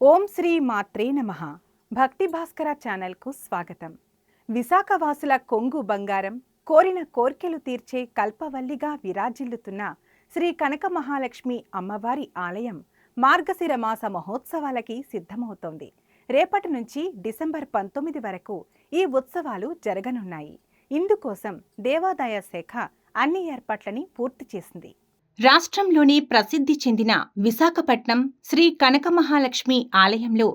ఓం శ్రీ మాత్రే నమ. భక్తి భాస్కర ఛానల్కు స్వాగతం. విశాఖవాసుల కొంగు బంగారం కోరిన కోర్కెలు తీర్చే కల్పవల్లిగా విరాజిల్లుతున్న శ్రీ కనక మహాలక్ష్మి అమ్మవారి ఆలయం మార్గశిర మాస మహోత్సవాలకి సిద్ధమవుతోంది. రేపటి నుంచి డిసెంబర్ పంతొమ్మిది వరకు ఈ ఉత్సవాలు జరగనున్నాయి. ఇందుకోసం దేవాదాయ శాఖ అన్ని ఏర్పాట్లని పూర్తి చేసింది. రాష్ట్రంలోని ప్రసిద్ధి చెందిన విశాఖపట్నం శ్రీ కనకమహాలక్ష్మి ఆలయంలో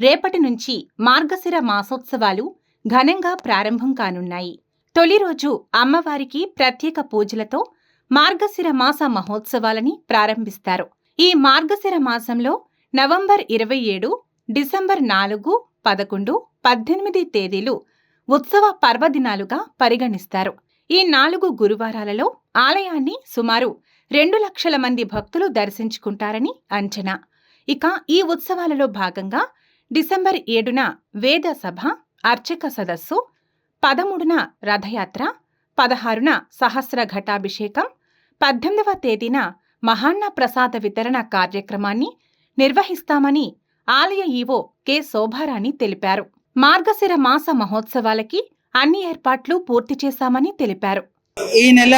రేపటి నుంచి మార్గశిర మాసోత్సవాలు ఘనంగా ప్రారంభం కానున్నాయి. తొలి రోజు అమ్మవారికి ప్రత్యేక పూజలతో మార్గశిర మాస మహోత్సవాలని ప్రారంభిస్తారు. ఈ మార్గశిర మాసంలో నవంబర్ ఇరవై ఏడు డిసెంబర్ నాలుగు పదకొండు పద్దెనిమిది తేదీలు ఉత్సవ పర్వదినాలుగా పరిగణిస్తారు. ఈ నాలుగు గురువారాలలో ఆలయాన్ని సుమారు రెండు లక్షల మంది భక్తులు దర్శించుకుంటారని అంచనా. ఇక ఈ ఉత్సవాలలో భాగంగా డిసెంబర్ ఏడున వేద సభ అర్చక సదస్సు పదమూడున రథయాత్ర పదహారున సహస్ర ఘటాభిషేకం పద్దెనిమిదవ తేదీన మహాన్న ప్రసాద వితరణ కార్యక్రమాన్ని నిర్వహిస్తామని ఆలయ ఈవో కె. శోభారాణి తెలిపారు. మార్గశిర మాస మహోత్సవాలకి అన్ని ఏర్పాట్లు పూర్తి చేశామని తెలిపారు. ఈ నెల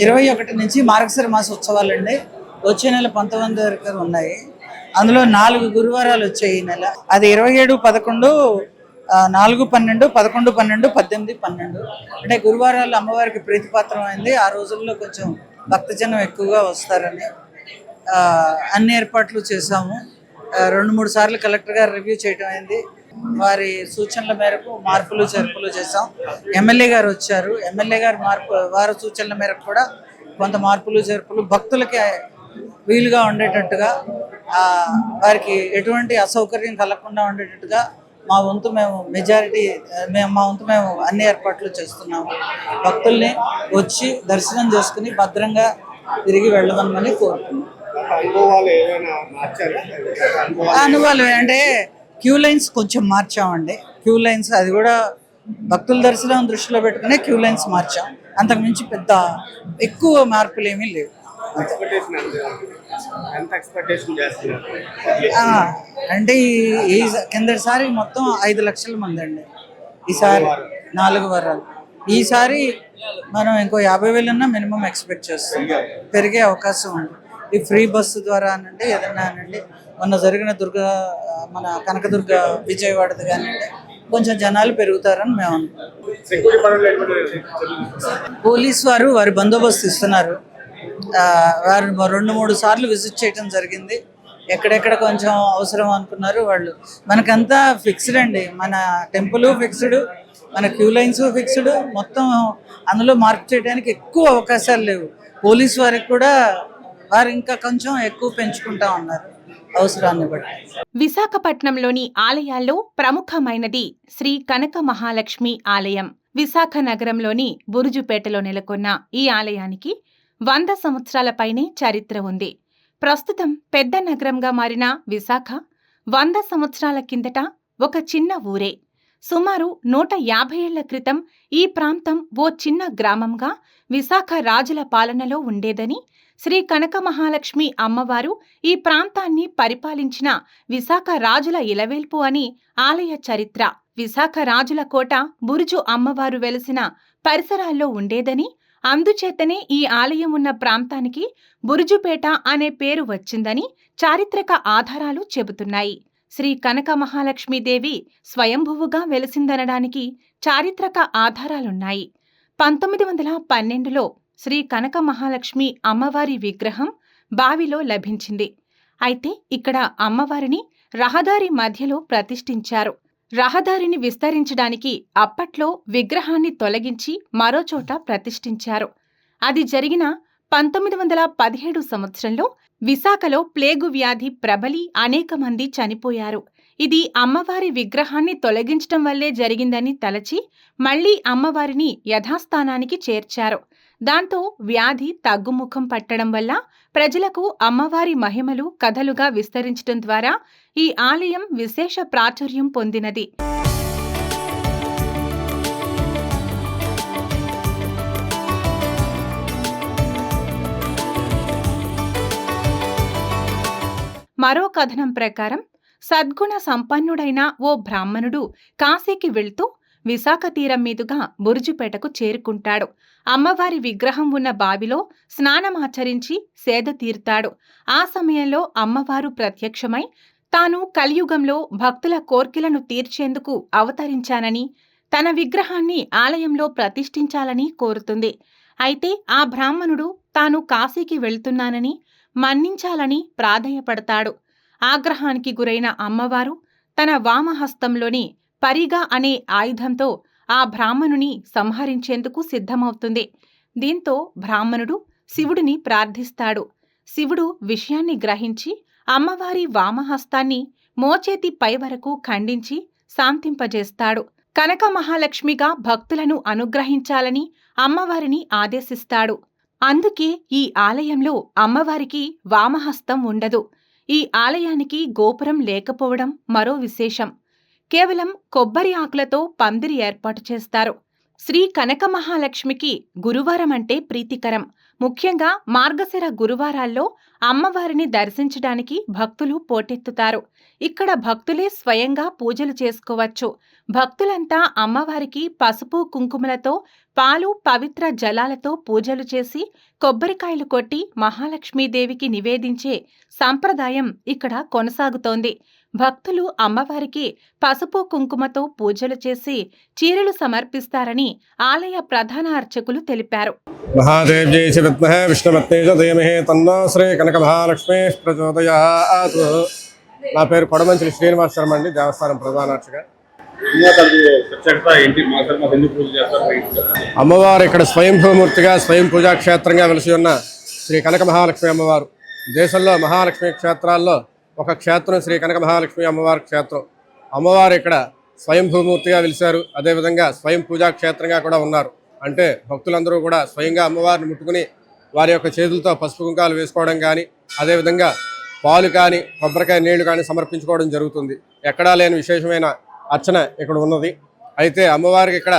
ఇరవై ఒకటి నుంచి మార్గశిర మాస ఉత్సవాలు అండి వచ్చే నెల పంతొమ్మిది వరకు ఉన్నాయి. అందులో నాలుగు గురువారాలు వచ్చాయి ఈ నెల. అది ఇరవై ఏడు పదకొండు నాలుగు పన్నెండు పదకొండు పన్నెండు పద్దెనిమిది పన్నెండు. అంటే గురువారాలు అమ్మవారికి ప్రీతిపాత్రమైంది. ఆ రోజుల్లో కొంచెం భక్తజనం ఎక్కువగా వస్తారని అన్ని ఏర్పాట్లు చేశాము. రెండు మూడు సార్లు కలెక్టర్ గారు రివ్యూ చేయడం అయింది. వారి సూచనల మేరకు మార్పులు చేర్పులు చేశాం. ఎమ్మెల్యే గారు వచ్చారు. ఎమ్మెల్యే గారు మార్పు వారి సూచనల మేరకు కూడా కొంత మార్పులు చేర్పులు భక్తులకి వీలుగా ఉండేటట్టుగా వారికి ఎటువంటి అసౌకర్యం కలగకుండా ఉండేటట్టుగా మా వంతు మేము మెజారిటీ మేము మా వంతు మేము అన్ని ఏర్పాట్లు చేస్తున్నాము. భక్తుల్ని వచ్చి దర్శనం చేసుకుని భద్రంగా తిరిగి వెళ్ళమని కోరుతున్నాం అనుభవాలు అనుభవాలు అంటే క్యూ లైన్స్ కొంచెం మార్చామండి. క్యూ లైన్స్ అది కూడా భక్తుల దర్శనం దృష్టిలో పెట్టుకునే క్యూ లైన్స్ మార్చాం. అంతకుమించి పెద్ద ఎక్కువ మార్పులు ఏమీ లేవు. అంటే ఈ- కిందటిసారి మొత్తం ఐదు లక్షల మంది అండి. ఈసారి నాలుగు వారాలు. ఈసారి మనం ఇంకో యాభై వేలన్నా మినిమం ఎక్స్పెక్ట్ చేస్తాం పెరిగే అవకాశం ఉంది. ఈ ఫ్రీ బస్సు ద్వారా అనండి ఏదన్నా అనండి మొన్న జరిగిన దుర్గ మన కనకదుర్గ విజయవాడది కానివ్వండి కొంచెం జనాలు పెరుగుతారని మేము పోలీస్ వారు వారి బందోబస్తు ఇస్తున్నారు. ఆ, వారు రెండు మూడు సార్లు విజిట్ చేయడం జరిగింది. ఎక్కడెక్కడ కొంచెం అవసరం అనుకున్నారు వాళ్ళు. మనకంతా ఫిక్స్డ్ అండి. మన టెంపుల్ ఫిక్స్డ్ మన క్యూ లైన్స్ ఫిక్స్డ్. మొత్తం అందులో మార్క్ చేయడానికి ఎక్కువ అవకాశాలు లేవు. పోలీస్ వారికి కూడా వారు ఇంకా కొంచెం ఎక్కువ పెంచుకుంటా ఉన్నారు. అవసరాన్ని బట్టి. విశాఖపట్నంలోని ఆలయాల్లో ప్రముఖమైనది శ్రీ కనక మహాలక్ష్మి ఆలయం. విశాఖ నగరంలోని బురుజుపేటలో నెలకొన్న ఈ ఆలయానికి వంద సంవత్సరాల పైనే చరిత్ర ఉంది. ప్రస్తుతం పెద్ద నగరంగా మారిన విశాఖ వంద సంవత్సరాల కిందట ఒక చిన్న ఊరే. సుమారు నూట యాభై ఏళ్ళ క్రితం ఈ ప్రాంతం ఓ చిన్న గ్రామంగా విశాఖ రాజుల పాలనలో ఉండేదని శ్రీ కనక మహాలక్ష్మి అమ్మవారు ఈ ప్రాంతాన్ని పరిపాలించిన విశాఖ రాజుల ఇలవేల్పు అని ఆలయ చరిత్ర. విశాఖ రాజుల కోట బురుజు అమ్మవారు వెలసిన పరిసరాల్లో ఉండేదని అందుచేతనే ఈ ఆలయం ఉన్న ప్రాంతానికి బురుజుపేట అనే పేరు వచ్చిందని చారిత్రక ఆధారాలు చెబుతున్నాయి. శ్రీ కనక మహాలక్ష్మీదేవి స్వయంభువుగా వెలిసిందనడానికి చారిత్రక ఆధారాలున్నాయి. పంతొమ్మిది వందల పన్నెండులో శ్రీ కనక మహాలక్ష్మి అమ్మవారి విగ్రహం బావిలో లభించింది. అయితే ఇక్కడ అమ్మవారిని రహదారి మధ్యలో ప్రతిష్ఠించారు. రహదారిని విస్తరించడానికి అప్పట్లో విగ్రహాన్ని తొలగించి మరోచోట ప్రతిష్ఠించారు. అది జరిగిన పంతొమ్మిది వందల పదిహేడు సంవత్సరంలో విశాఖలో ప్లేగు వ్యాధి ప్రబలి అనేక మంది చనిపోయారు. ఇది అమ్మవారి విగ్రహాన్ని తొలగించటం వల్లే జరిగిందని తలచి మళ్ళీ అమ్మవారిని యథాస్థానానికి చేర్చారు. దాంతో వ్యాధి తగ్గుముఖం పట్టడం వల్ల ప్రజలకు అమ్మవారి మహిమలు కథలుగా విస్తరించడం ద్వారా ఈ ఆలయం విశేష ప్రాచుర్యం పొందినది. మరో కథనం ప్రకారం సద్గుణ సంపన్నుడైన ఓ బ్రాహ్మణుడు కాశీకి వెళ్తూ విశాఖ తీరం మీదుగా బురుజుపేటకు చేరుకుంటాడు. అమ్మవారి విగ్రహం ఉన్న బావిలో స్నానమాచరించి సేద తీరుతాడు. ఆ సమయంలో అమ్మవారు ప్రత్యక్షమై తాను కలియుగంలో భక్తుల కోర్కెలను తీర్చేందుకు అవతరించానని తన విగ్రహాన్ని ఆలయంలో ప్రతిష్ఠించాలని కోరుతుంది. అయితే ఆ బ్రాహ్మణుడు తాను కాశీకి వెళ్తున్నానని మన్నించాలని ప్రాధేయపడతాడు. ఆగ్రహానికి గురైన అమ్మవారు తన వామహస్తంలోని పరిగా అనే ఆయుధంతో ఆ బ్రాహ్మణుని సంహరించేందుకు సిద్ధమవుతుంది. దీంతో బ్రాహ్మణుడు శివుడిని ప్రార్థిస్తాడు. శివుడు విషయాన్ని గ్రహించి అమ్మవారి వామహస్తాన్ని మోచేతి పై వరకు ఖండించి శాంతింపజేస్తాడు. కనక మహాలక్ష్మిగా భక్తులను అనుగ్రహించాలని అమ్మవారిని ఆదేశిస్తాడు. అందుకే ఈ ఆలయంలో అమ్మవారికి వామహస్తం ఉండదు. ఈ ఆలయానికి గోపురం లేకపోవడం మరో విశేషం. కేవలం కొబ్బరి ఆకులతో పందిరి ఏర్పాటు చేస్తారు. శ్రీ కనక మహాలక్ష్మికి గురువారం అంటే ప్రీతికరం. ముఖ్యంగా మార్గశిర గురువారాల్లో అమ్మవారిని దర్శించడానికి భక్తులు పోటెత్తుతారు. ఇక్కడ భక్తులే స్వయంగా పూజలు చేసుకోవచ్చు. భక్తులంతా అమ్మవారికి పసుపు కుంకుమలతో పాలు పవిత్ర జలాలతో పూజలు చేసి కొబ్బరికాయలు కొట్టి మహాలక్ష్మీదేవికి నివేదించే సంప్రదాయం ఇక్కడ కొనసాగుతోంది. భక్తులు అమ్మవారికి పసుపు కుంకుమతో పూజలు చేసి చీరలు సమర్పిస్తారని ఆలయ ప్రధాన అర్చకులు తెలిపారు. మహాదేవ్యై చ విద్మహే విష్ణుమత్తే చ ధీమహి తన్నో శ్రీ కనక మహాలక్ష్మి ప్రచోదయాత్ నా పేరు కొడమంచిలి శ్రీనివాస్ శర్మ అండి దేవస్థానం ప్రధాన అర్చక. అమ్మవారి ప్రత్యేకత ఏంటి? మాసం మాసం ఎందుకు పూజ చేస్తారు బయట అమ్మవారు ఇక్కడ స్వయంభూమూర్తిగా స్వయం పూజా క్షేత్రంగా వెలిసి ఉన్న శ్రీ కనక మహాలక్ష్మి అమ్మవారు. దేశంలో మహాలక్ష్మి క్షేత్రాల్లో ఒక క్షేత్రం శ్రీ కనక మహాలక్ష్మి అమ్మవారి క్షేత్రం. అమ్మవారు ఇక్కడ స్వయంభూమూర్తిగా వెలిశారు. అదేవిధంగా స్వయం పూజా క్షేత్రంగా కూడా ఉన్నారు. అంటే భక్తులందరూ కూడా స్వయంగా అమ్మవారిని ముట్టుకుని వారి యొక్క చేతులతో పసుపు కుంకాలు వేసుకోవడం కానీ అదేవిధంగా పాలు కానీ కొబ్బరికాయ నీళ్ళు కానీ సమర్పించుకోవడం జరుగుతుంది. ఎక్కడా లేని విశేషమైన అర్చన ఇక్కడ ఉన్నది. అయితే అమ్మవారికి ఇక్కడ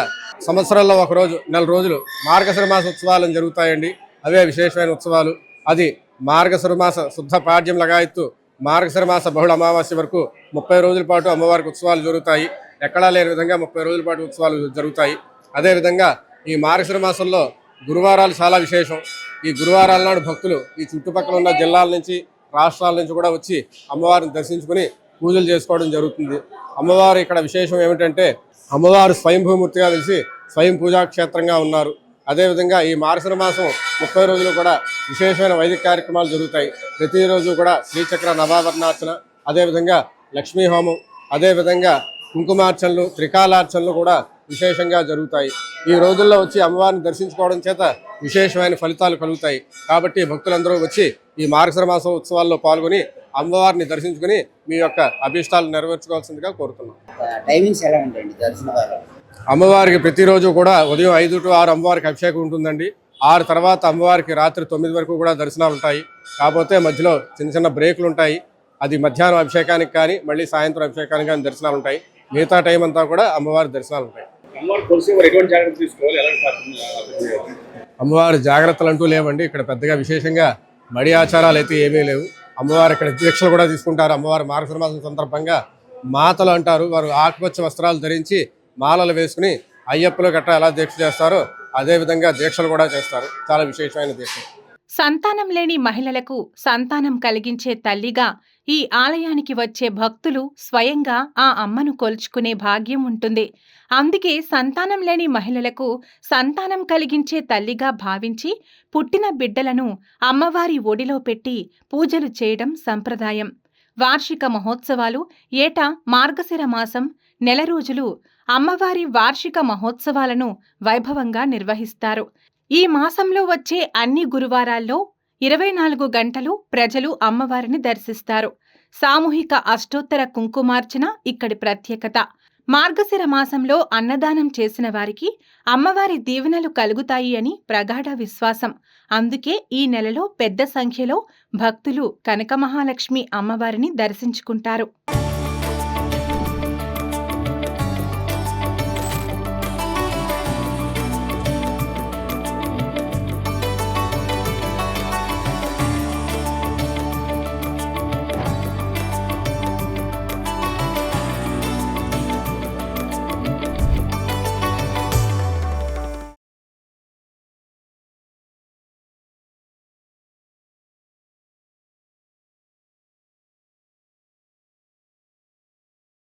సంవత్సరంలో ఒక రోజు నెల రోజులు మార్గశరమాస ఉత్సవాలు జరుగుతాయండి. అవే విశేషమైన ఉత్సవాలు. అది మార్గశరమాస శుద్ధ పాడ్యం లగాయత్తు మార్గశరమాస బహుళ అమావాస్య వరకు ముప్పై రోజుల పాటు అమ్మవారికి ఉత్సవాలు జరుగుతాయి. ఎక్కడా లేని విధంగా ముప్పై రోజుల పాటు ఉత్సవాలు జరుగుతాయి. అదేవిధంగా ఈ మార్గశిర మాసంలో గురువారాలు చాలా విశేషం. ఈ గురువారాల నాడు భక్తులు ఈ చుట్టుపక్కల ఉన్న జిల్లాల నుంచి రాష్ట్రాల నుంచి కూడా వచ్చి అమ్మవారిని దర్శించుకుని పూజలు చేసుకోవడం జరుగుతుంది. అమ్మవారు ఇక్కడ విశేషం ఏమిటంటే అమ్మవారు స్వయంభూమూర్తిగా తెలిసి స్వయం పూజా క్షేత్రంగా ఉన్నారు. అదేవిధంగా ఈ మార్గశిర మాసం ముప్పై రోజులు కూడా విశేషమైన వైదిక కార్యక్రమాలు జరుగుతాయి. ప్రతిరోజు కూడా శ్రీచక్ర నవాభరణార్చన అదేవిధంగా లక్ష్మీ హోమం అదేవిధంగా కుంకుమార్చనలు త్రికాలార్చనలు కూడా విశేషంగా జరుగుతాయి. ఈ రోజుల్లో వచ్చి అమ్మవారిని దర్శించుకోవడం చేత విశేషమైన ఫలితాలు కలుగుతాయి. కాబట్టి భక్తులందరూ వచ్చి ఈ మార్గశిర మాసం ఉత్సవాల్లో పాల్గొని అమ్మవారిని దర్శించుకుని మీ యొక్క అభీష్టాలు నెరవేర్చుకోవాల్సిందిగా కోరుతున్నాం. టైమింగ్స్ ఎలా ఉంటాయండి దర్శనం అమ్మవారికి ప్రతిరోజు కూడా ఉదయం ఐదు టు ఆరు అమ్మవారికి అభిషేకం ఉంటుందండి. ఆరు తర్వాత అమ్మవారికి రాత్రి తొమ్మిది వరకు కూడా దర్శనాలు ఉంటాయి. కాకపోతే మధ్యలో చిన్న చిన్న బ్రేకులు ఉంటాయి. అది మధ్యాహ్నం అభిషేకానికి కానీ మళ్ళీ సాయంత్రం అభిషేకానికి కానీ దర్శనాలు ఉంటాయి. మిగతా టైం అంతా కూడా అమ్మవారి దర్శనాలు ఉంటాయి. అమ్మవారు జాగ్రత్తలు అంటూ లేవండి. ఇక్కడ పెద్దగా విశేషంగా మడి ఆచారాలు అయితే ఏమీ లేవు. అమ్మవారు ఇక్కడ దీక్షలు కూడా తీసుకుంటారు. అమ్మవారి మార్గశిర మాసం సందర్భంగా మాతలు అంటారు. వారు ఆకుపచ్చ వస్త్రాలు ధరించి మాలలు వేసుకుని అయ్యప్పలు గట్రా ఎలా దీక్ష చేస్తారో అదే విధంగా దీక్షలు కూడా చేస్తారు. చాలా విశేషమైన దీక్ష. సంతానం లేని మహిళలకు సంతానం కలిగించే తల్లిగా ఈ ఆలయానికి వచ్చే భక్తులు స్వయంగా ఆ అమ్మను కొల్చుకునే భాగ్యం ఉంటుంది. అందుకే సంతానం లేని మహిళలకు సంతానం కలిగించే తల్లిగా భావించి పుట్టిన బిడ్డలను అమ్మవారి ఒడిలో పెట్టి పూజలు చేయడం సంప్రదాయం. వార్షిక మహోత్సవాలు ఏటా మార్గశిర మాసం నెల రోజులు అమ్మవారి వార్షిక మహోత్సవాలను వైభవంగా నిర్వహిస్తారు. ఈ మాసంలో వచ్చే అన్ని గురువారాల్లో ఇరవై నాలుగు గంటలు ప్రజలు అమ్మవారిని దర్శిస్తారు. సామూహిక అష్టోత్తర కుంకుమార్చన ఇక్కడి ప్రత్యేకత. మార్గశిర మాసంలో అన్నదానం చేసిన వారికి అమ్మవారి దీవెనలు కలుగుతాయి అని ప్రగాఢ విశ్వాసం. అందుకే ఈ నెలలో పెద్ద సంఖ్యలో భక్తులు కనకమహాలక్ష్మి అమ్మవారిని దర్శించుకుంటారు.